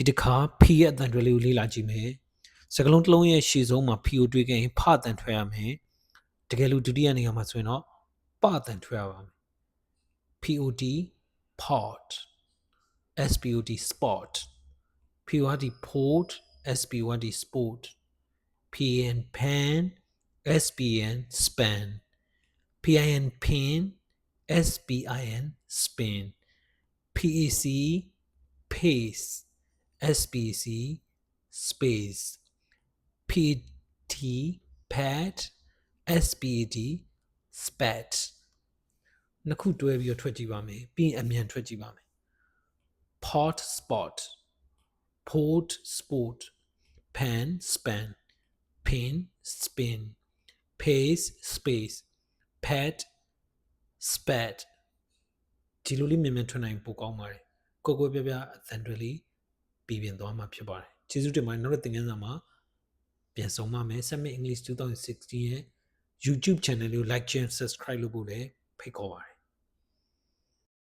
ဒီတစ်ခါ P ရဲ့အတန်တွေလေးကိုလေ့လာကြည့်မယ်စကလုံးတစ်လုံးရဲ့ရှေ့ဆုံးမှာ P ကိုတွေ့ခဲ့ရင်ဖအတန်ထွက်ရမယ်တကယ်လို့ဒုတိယနေရာမှာဆိုရင်တော့ပအတန်ထွက်ရပါမယ် POD pot SPOD spot POD port SPOD sport PN pan SPN span PIN pin SPIN spin PEC pace SPC space PT pad SPD spat နှစ်ခုတွဲပြီးတော့ထွက်ကြည့်ပါမယ်ပြီးရင်အမြန်ထွက်ကြည့်ပါမယ် pot spot port sport pan span pin spin pace space pad spat ဒီလိုလေးမြန်မြန်ထွက်နိုင်ပိုကောင်းပါတယ်ကိုကိုပြပြအသံတွေလေး ပြီးပြင်သွားမှာဖြစ်ပါတယ်ကျေးဇူးတင်ပါတယ်နောက်တဲ့သင်ခန်းစာမှာပြန်ဆောင်ပါမယ် Summit English 2016ရဲ့ YouTube channel လေးကို like and subscribe လုပ်ဖို့လည်းဖိတ်ခေါ်ပါတယ်